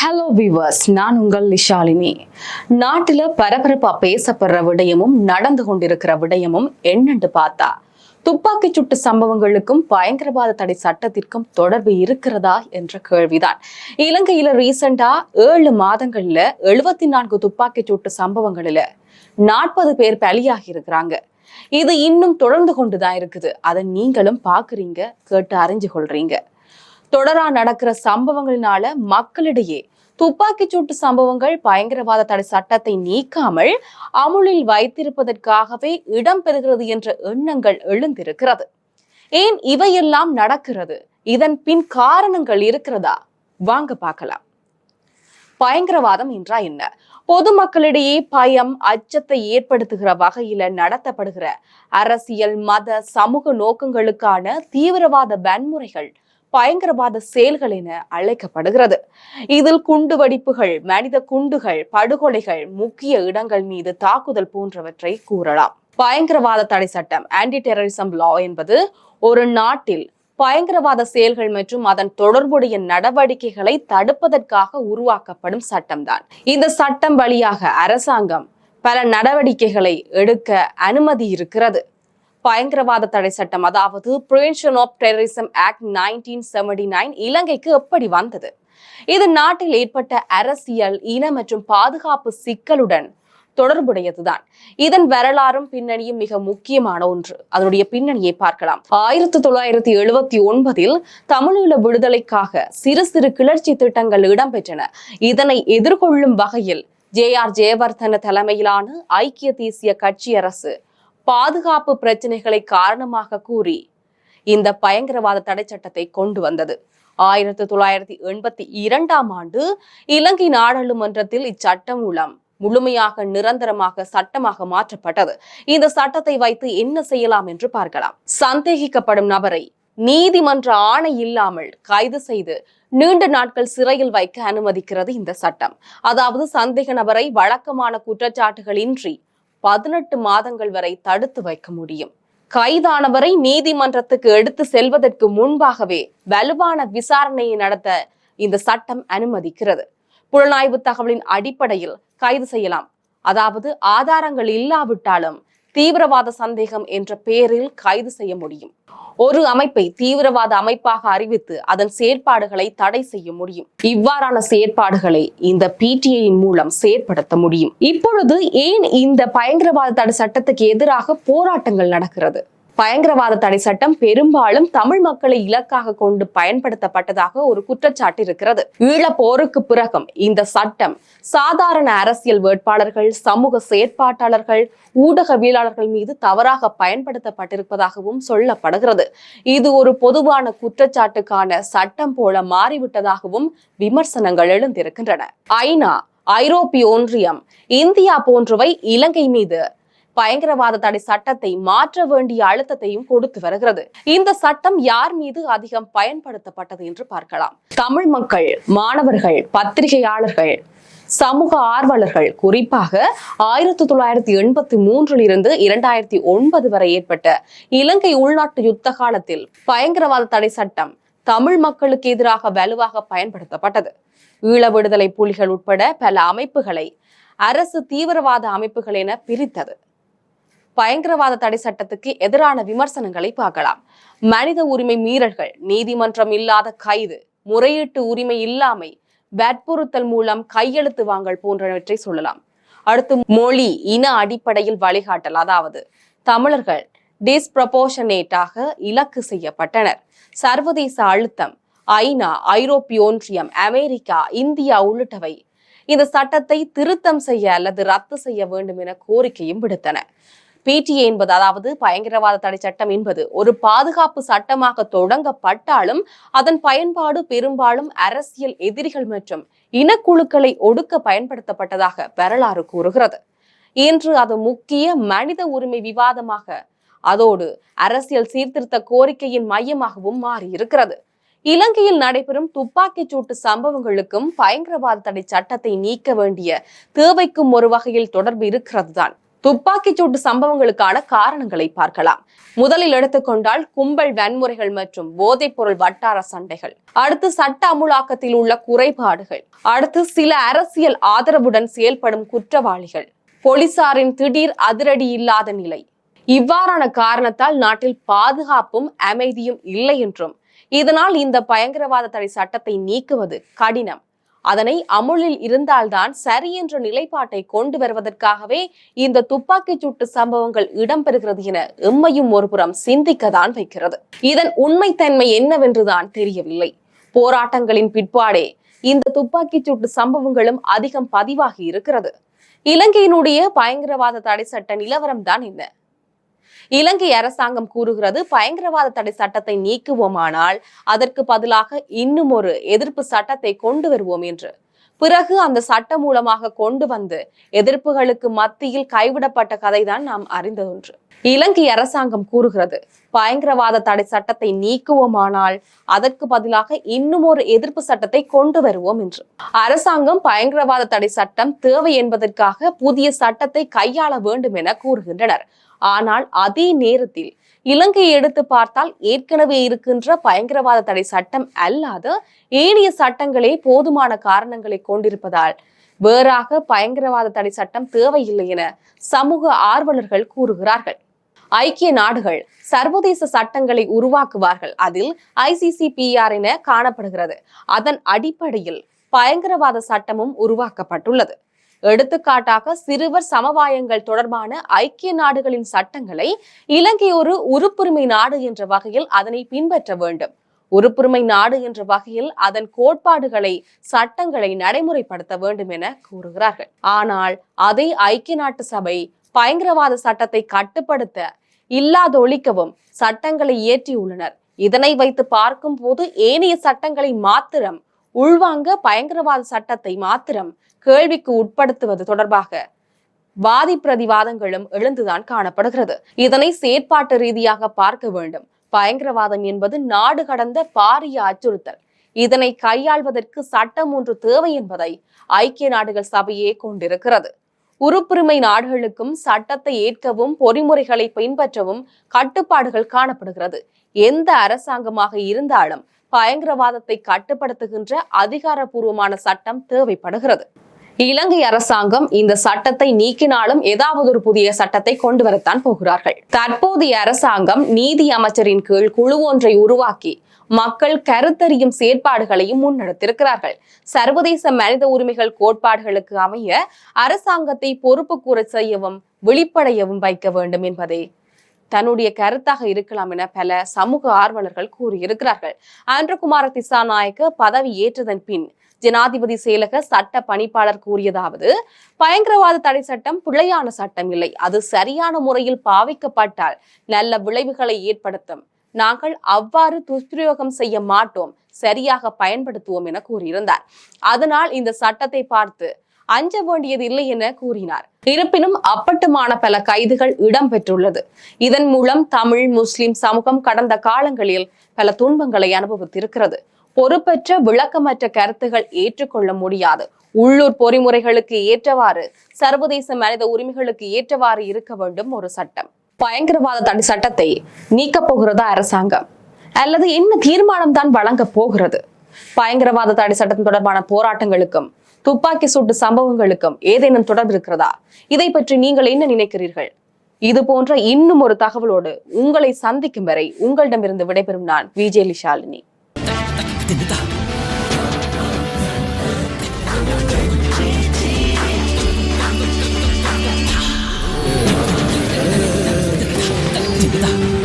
Hello viewers நான் உங்கள் லிஷாலினி நாட்டில் பரபரப்பாக பேசப்படுற விடயமும் நடந்து கொண்டிருக்கிற விடயமும் என்னென்று பார்த்தா துப்பாக்கிச் சூட்டு சம்பவங்களுக்கும் பயங்கரவாத தடை சட்டத்திற்கும் தொடர்பு இருக்கிறதா என்ற கேள்விதான். இலங்கையில ரீசெண்டா ஏழு மாதங்கள்ல எழுபத்தி நான்கு துப்பாக்கிச் சூட்டு சம்பவங்களில் நாற்பது பேர் பலியாகி இருக்கிறாங்க. இது இன்னும் தொடர்ந்து கொண்டுதான் இருக்குது. அதை நீங்களும் பாக்குறீங்க கேட்டு அறிஞ்சு கொள்றீங்க. தொடரா நடக்கிற சம்பவங்களினால மக்களிடையே துப்பாக்கிச் சூட்டு சம்பவங்கள் பயங்கரவாத தடை சட்டத்தை நீக்காமல் அமுலில் வைத்திருப்பதற்காகவே இடம்பெறுகிறது என்ற எண்ணங்கள் எழுந்திருக்கிறது. ஏன் இவையெல்லாம் நடக்கிறது? இதன் பின் காரணங்கள் இருக்கிறதா? வாங்க பார்க்கலாம். பயங்கரவாதம் என்றா என்ன? பொதுமக்களிடையே பயம் அச்சத்தை ஏற்படுத்துகிற வகையில நடத்தப்படுகிற அரசியல் மத சமூக நோக்கங்களுக்கான தீவிரவாத வன்முறைகள் பயங்கரவாத செயல்கள் என அழைக்கப்படுகிறது. இதில் குண்டு வெடிப்புகள் மனித குண்டுகள் படுகொலைகள் முக்கிய இடங்கள் மீது தாக்குதல் போன்றவற்றை கூறலாம். பயங்கரவாத தடை சட்டம் ஆன்டி டெரரிசம் லா என்பது ஒரு நாட்டில் பயங்கரவாத செயல்கள் மற்றும் அதன் தொடர்புடைய நடவடிக்கைகளை தடுப்பதற்காக உருவாக்கப்படும் சட்டம்தான். இந்த சட்டம் வழியாக அரசாங்கம் பல நடவடிக்கைகளை எடுக்க அனுமதி இருக்கிறது. பயங்கரவாத தடை சட்டம் அதாவது prevention of terrorism act nineteen seventy nine இலங்கைக்கு எப்படி வந்தது? இது நாட்டில் ஏற்பட்ட அரசியல் இன மற்றும் பாதுகாப்பு சிக்கலுடன் தொடர்புடையதுதான். இதன் வரலாறும் பின்னணியும் மிக முக்கியமான ஒன்று. அதனுடைய பின்னணியை பார்க்கலாம். ஆயிரத்தி தொள்ளாயிரத்தி எழுபத்தி ஒன்பதில் தமிழீழ விடுதலைக்காக சிறு சிறு கிளர்ச்சி திட்டங்கள் இடம்பெற்றன. இதனை எதிர்கொள்ளும் வகையில் ஜே ஆர் ஜெயவர்தன தலைமையிலான ஐக்கிய தேசிய கட்சி அரசு பாதுகாப்பு பிரச்சனைகளை காரணமாக கூறி இந்த பயங்கரவாத தடை சட்டத்தை கொண்டு வந்தது. ஆயிரத்தி தொள்ளாயிரத்தி எண்பத்தி இரண்டாம் ஆண்டு இலங்கை நாடாளுமன்றத்தில் இச்சட்டம் மூலம் முழுமையாக நிரந்தரமாக சட்டமாக மாற்றப்பட்டது. இந்த சட்டத்தை வைத்து என்ன செய்யலாம் என்று பார்க்கலாம். சந்தேகிக்கப்படும் நபரை நீதிமன்ற ஆணை இல்லாமல் கைது செய்து நீண்ட நாட்கள் சிறையில் வைக்க அனுமதிக்கிறது இந்த சட்டம். அதாவது சந்தேக நபரை வழக்கமான குற்றச்சாட்டுகளின்றி பதினெட்டு மாதங்கள் வரை தடுத்து வைக்க முடியும். கைதானவரை நீதிமன்றத்துக்கு எடுத்து செல்வதற்கு முன்பாகவே வலுவான விசாரணையை நடத்த இந்த சட்டம் அனுமதிக்கிறது. புலனாய்வு தகவலின் அடிப்படையில் கைது செய்யலாம். அதாவது ஆதாரங்கள் இல்லாவிட்டாலும் தீவிரவாத சந்தேகம் என்ற பெயரில் கைது செய்ய முடியும். ஒரு அமைப்பை தீவிரவாத அமைப்பாக அறிவித்து அதன் செயற்பாடுகளை தடை செய்ய முடியும். இவ்வாறான செயற்பாடுகளை இந்த பிடிஐயின் மூலம் செயற்படுத்த முடியும். இப்பொழுது ஏன் இந்த பயங்கரவாத தடை சட்டத்துக்கு எதிராக போராட்டங்கள் நடக்கிறது? பயங்கரவாத தடை சட்டம் பெரும்பாலும் தமிழ் மக்களை இலக்காக கொண்டு பயன்படுத்தப்பட்டதாக ஒரு குற்றச்சாட்டு இருக்கிறது. ஈழ போருக்கு பிறகும் இந்த சட்டம் சாதாரண அரசியல் வேட்பாளர்கள் சமூக செயற்பாட்டாளர்கள் ஊடகவியலாளர்கள் மீது தவறாக பயன்படுத்தப்பட்டிருப்பதாகவும் சொல்லப்படுகிறது. இது ஒரு பொதுவான குற்றச்சாட்டுக்கான சட்டம் போல மாறிவிட்டதாகவும் விமர்சனங்கள் எழுந்திருக்கின்றன. ஐநா ஐரோப்பிய ஒன்றியம் இந்தியா போன்றவை இலங்கை மீது பயங்கரவாத தடை சட்டத்தை மாற்ற வேண்டிய அழுத்தத்தையும் கொடுத்து வருகிறது. இந்த சட்டம் யார் மீது அதிகம் பயன்படுத்தப்பட்டது என்று பார்க்கலாம். தமிழ் மக்கள் மாணவர்கள் பத்திரிகையாளர்கள் சமூக ஆர்வலர்கள் குறிப்பாக ஆயிரத்தி தொள்ளாயிரத்தி எண்பத்தி மூன்றில் இருந்து இரண்டாயிரத்தி ஒன்பது வரை ஏற்பட்ட இலங்கை உள்நாட்டு யுத்த காலத்தில் பயங்கரவாத தடை சட்டம் தமிழ் மக்களுக்கு எதிராக வலுவாக பயன்படுத்தப்பட்டது. ஈழ விடுதலை புலிகள் உட்பட பல அமைப்புகளை அரசு தீவிரவாத அமைப்புகள் என பிரித்தது. பயங்கரவாத தடை சட்டத்துக்கு எதிரான விமர்சனங்களை பார்க்கலாம். மனித உரிமை மீறல்கள் நீதிமன்றம் இல்லாத கைது முறையீட்டு உரிமை இல்லாமை வற்புறுத்தல் மூலம் கையெழுத்து வாங்கல் போன்றவற்றை சொல்லலாம். அடுத்து மொழி இன அடிப்படையில் வழிகாட்டல். அதாவது தமிழர்கள் டிஸ்பிரபோஷனேட்டாக இலக்கு செய்யப்பட்டனர். சர்வதேச அழுத்தம் ஐநா ஐரோப்பிய ஒன்றியம் அமெரிக்கா இந்தியா உள்ளிட்டவை இந்த சட்டத்தை திருத்தம் செய்ய அல்லது ரத்து செய்ய வேண்டும் என கோரிக்கையும் விடுத்தன. பிடிஏ என்பது அதாவது பயங்கரவாத தடை சட்டம் என்பது ஒரு பாதுகாப்பு சட்டமாக தொடங்கப்பட்டாலும் அதன் பயன்பாடு பெரும்பாலும் அரசியல் எதிரிகள் மற்றும் இனக்குழுக்களை ஒடுக்க பயன்படுத்தப்பட்டதாக வரலாறு கூறுகிறது. இன்று அது முக்கிய மனித உரிமை விவாதமாக அதோடு அரசியல் சீர்திருத்த கோரிக்கையின் மையமாகவும் மாறி இருக்கிறது இலங்கையில் நடைபெறும் துப்பாக்கிச் சூட்டு சம்பவங்களுக்கும் பயங்கரவாத தடை சட்டத்தை நீக்க வேண்டிய தேவைக்கும் ஒரு வகையில் தொடர்பு இருக்கிறது தான் துப்பாக்கிச் சூட்டு சம்பவங்களுக்கான காரணங்களை பார்க்கலாம். முதலில் எடுத்துக்கொண்டால் கும்பல் வன்முறைகள் மற்றும் போதைப் பொருள் வட்டார சண்டைகள். அடுத்து சட்ட அமுலாக்கத்தில் உள்ள குறைபாடுகள். அடுத்து சில அரசியல் ஆதரவுடன் செயல்படும் குற்றவாளிகள். போலீசாரின் திடீர் அதிரடி இல்லாத நிலை. இவ்வாறான காரணத்தால் நாட்டில் பாதுகாப்பும் அமைதியும் இல்லை என்றும். இதனால் இந்த பயங்கரவாத தடை சட்டத்தை நீக்குவது கடினம். அதனை அமுலில் இருந்தால்தான் சரி என்ற நிலைப்பாட்டை கொண்டு வருவதற்காகவே இந்த துப்பாக்கிச் சூட்டு சம்பவங்கள் இடம்பெறுகிறது என எம்மையும் ஒருபுறம் சிந்திக்கத்தான் வைக்கிறது. இதன் உண்மைத்தன்மை என்னவென்றுதான் தெரியவில்லை. போராட்டங்களின் பிற்பாடே இந்த துப்பாக்கிச் சூட்டு சம்பவங்களும் அதிகம் பதிவாகி இருக்கிறது. இலங்கையினுடைய பயங்கரவாத தடை சட்ட நிலவரம் தான் என்ன? இலங்கை அரசாங்கம் கூறுகிறது பயங்கரவாத தடை சட்டத்தை நீக்குவோமானால் அதற்கு பதிலாக இன்னும் ஒரு எதிர்ப்பு சட்டத்தை கொண்டு வருவோம் என்று. பிறகு அந்த சட்டம் மூலமாக கொண்டு வந்து எதிர்ப்புகளுக்கு மத்தியில் கைவிடப்பட்ட கதைதான் நாம் அறிந்த ஒன்று. இலங்கை அரசாங்கம் கூறுகிறது பயங்கரவாத தடை சட்டத்தை நீக்குவோமானால் அதற்கு பதிலாக இன்னும் ஒரு எதிர்ப்பு சட்டத்தை கொண்டு வருவோம் என்று. அரசாங்கம் பயங்கரவாத தடை சட்டம் தேவை என்பதற்காக புதிய சட்டத்தை கையாள வேண்டும் என கூறுகின்றனர். ஆனால் அதே நேரத்தில் இலங்கையை எடுத்து பார்த்தால் ஏற்கனவே இருக்கின்ற பயங்கரவாத தடை சட்டம் அல்லாத ஏனைய சட்டங்களே போதுமான காரணங்களை கொண்டிருப்பதால் வேறாக பயங்கரவாத தடை சட்டம் தேவையில்லை என சமூக ஆர்வலர்கள் கூறுகிறார்கள். ஐக்கிய நாடுகள் சர்வதேச சட்டங்களை உருவாக்குவார்கள். அதில் ஐசிசிபிஆர் என காணப்படுகிறது. அதன் அடிப்படையில் பயங்கரவாத சட்டமும் உருவாக்கப்பட்டுள்ளது. எடுத்துக்காட்டாக சிறுவர் சமவாயங்கள் தொடர்பான ஐக்கிய நாடுகளின் சட்டங்களை இலங்கை ஒரு உறுப்புரிமை நாடு என்ற வகையில் அதனை பின்பற்ற வேண்டும். உறுப்புரிமை நாடு என்ற வகையில் அதன் கோட்பாடுகளை சட்டங்களை நடைமுறைப்படுத்த வேண்டும் என கூறுகிறார்கள். ஆனால் அதை ஐக்கிய நாட்டு சபை பயங்கரவாத சட்டத்தை கட்டுப்படுத்த இல்லாதொழிக்கவும் சட்டங்களை இயற்றியுள்ளனர். இதனை வைத்து பார்க்கும் போது ஏனைய சட்டங்களை மாத்திரம் உள்வாங்க பயங்கரவாத சட்டத்தை மாத்திரம் கேள்விக்கு உட்படுத்துவது தொடர்பாக வாதி பிரதிவாதங்களும் எழுந்துதான் காணப்படுகிறது. இதனை செயற்பாட்டு ரீதியாக பார்க்க வேண்டும். பயங்கரவாதம் என்பது நாடு கடந்த பாரிய அச்சுறுத்தல். இதனை கையாள்வதற்கு சட்டம் ஒன்று தேவை என்பதை ஐக்கிய நாடுகள் சபையே கொண்டிருக்கிறது. உறுப்புரிமை நாடுகளுக்கும் சட்டத்தை ஏற்கவும் பொறிமுறைகளை பின்பற்றவும் கட்டுப்பாடுகள் காணப்படுகிறது. எந்த அரசாங்கமாக இருந்தாலும் பயங்கரவாதத்தை கட்டுப்படுத்துகின்ற அதிகாரப்பூர்வமான சட்டம் தேவைப்படுகிறது. இலங்கை அரசாங்கம் இந்த சட்டத்தை நீக்கினாலும் ஏதாவது ஒரு புதிய சட்டத்தை கொண்டு வரத்தான் போகிறார்கள். தற்போதைய அரசாங்கம் நீதி அமைச்சரின் கீழ் குழு ஒன்றை உருவாக்கி மக்கள் கருத்தறியும் செயற்பாடுகளையும் முன்னெடுத்திருக்கிறார்கள். சர்வதேச மனித உரிமைகள் கோட்பாடுகளுக்கு அமைய அரசாங்கத்தை பொறுப்பு கூற செய்யவும் விழிப்படையவும் வைக்க வேண்டும் என்பதே தன்னுடைய கருத்தாக இருக்கலாம் என பல சமூக ஆர்வலர்கள் கூறியிருக்கிறார்கள். ஆண்ட்ரகுமார திசாநாயக்க பதவி ஏற்றதன் பின் ஜனாதிபதி செயலக சட்ட பணிப்பாளர் கூறியதாவது பயங்கரவாத தடை சட்டம் பிழையான சட்டம் இல்லை. அது சரியான முறையில் பாவிக்கப்பட்டால் நல்ல விளைவுகளை ஏற்படுத்தும். நாங்கள் அவ்வாறு துஷ்பிரயோகம் செய்ய மாட்டோம். சரியாக பயன்படுத்துவோம் என கூறியிருந்தார். அதனால் இந்த சட்டத்தை பார்த்து அஞ்ச வேண்டியது இல்லை என கூறினார். இருப்பினும் அப்பட்டுமான பல கைதுகள் இடம்பெற்றுள்ளது. இதன் மூலம் தமிழ் முஸ்லிம் சமூகம் கடந்த காலங்களில் பல துன்பங்களை அனுபவித்திருக்கிறது. பொறுப்பற்ற விளக்கமற்ற கருத்துகள் ஏற்றுக்கொள்ள முடியாது. உள்ளூர் பொறிமுறைகளுக்கு ஏற்றவாறு சர்வதேச மனித உரிமைகளுக்கு ஏற்றவாறு இருக்க வேண்டும் ஒரு சட்டம். பயங்கரவாத தடை சட்டத்தை நீக்கப் போகிறதா அரசாங்கம்? அல்லது என்ன தீர்மானம் தான் வழங்க போகிறது? பயங்கரவாத தடை சட்டம் தொடர்பான போராட்டங்களுக்கும் துப்பாக்கி சூட்டு சம்பவங்களுக்கும் ஏதேனும் தொடர்பு இருக்கிறதா? இதை பற்றி நீங்கள் என்ன நினைக்கிறீர்கள்? இது போன்ற இன்னும் ஒரு தகவலோடு உங்களை சந்திக்கும் வரை உங்களிடமிருந்து விடைபெறும் நான் விஜய் லிஷாலினி Yeah.